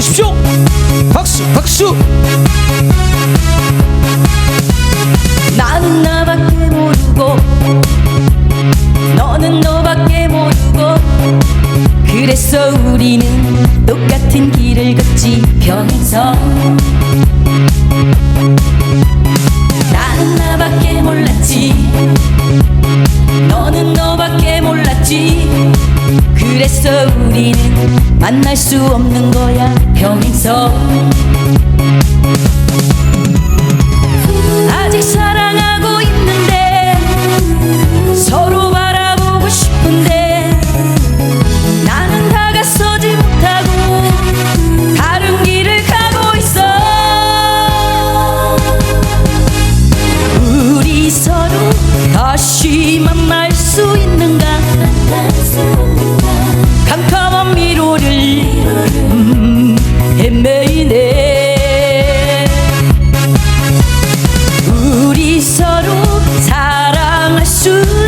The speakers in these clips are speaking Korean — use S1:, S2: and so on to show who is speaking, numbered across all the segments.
S1: 주십시오. 박수, 박수.
S2: 나는 나밖에 모르고 너는 너밖에 모르고 그래서 우리는 똑같은 길을 걷지 평생 만날 수 없는 거야 평소 아직 사랑하고 있는데 서로 to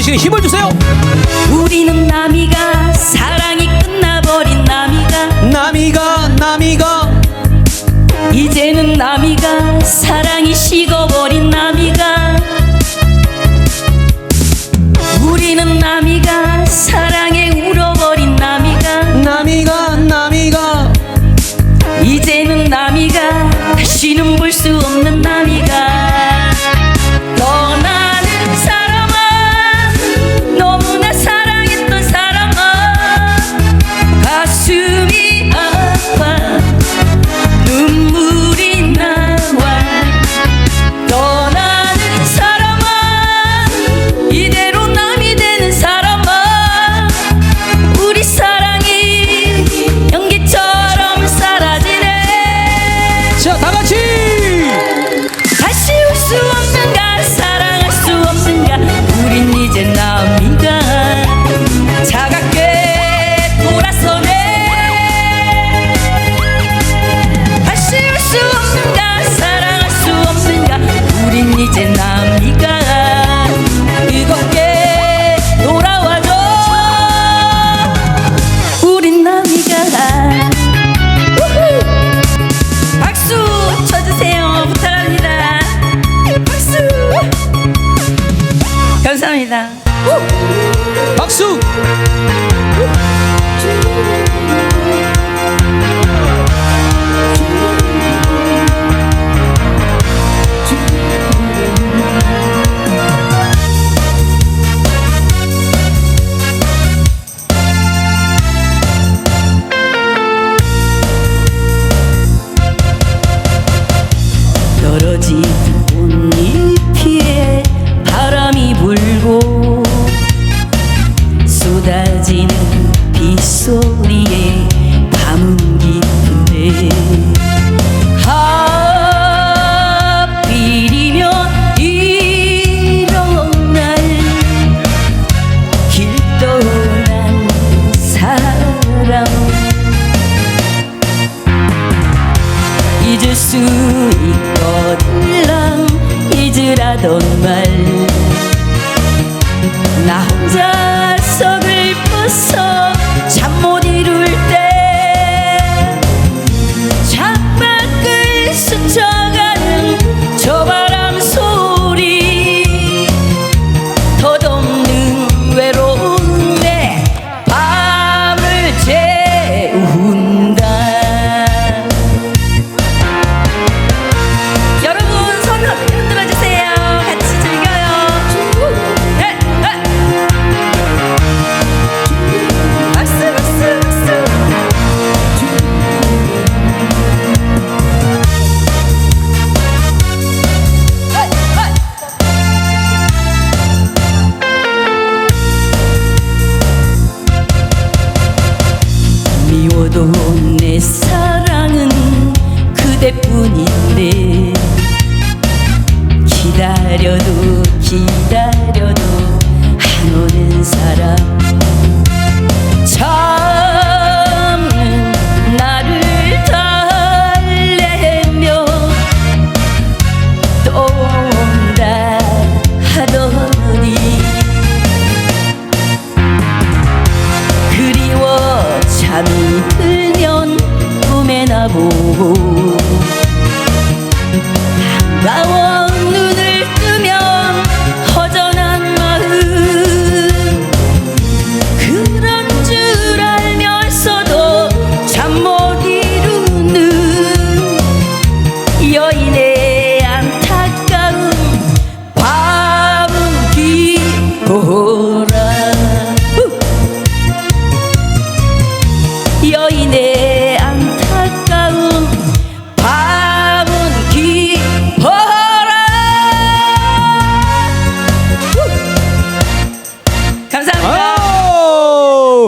S2: 네
S1: 대신에 힘을 주세요.
S2: 정말 나 혼자서 기뻐서 뿐인데 기다려도 기다려도 안 오는 사람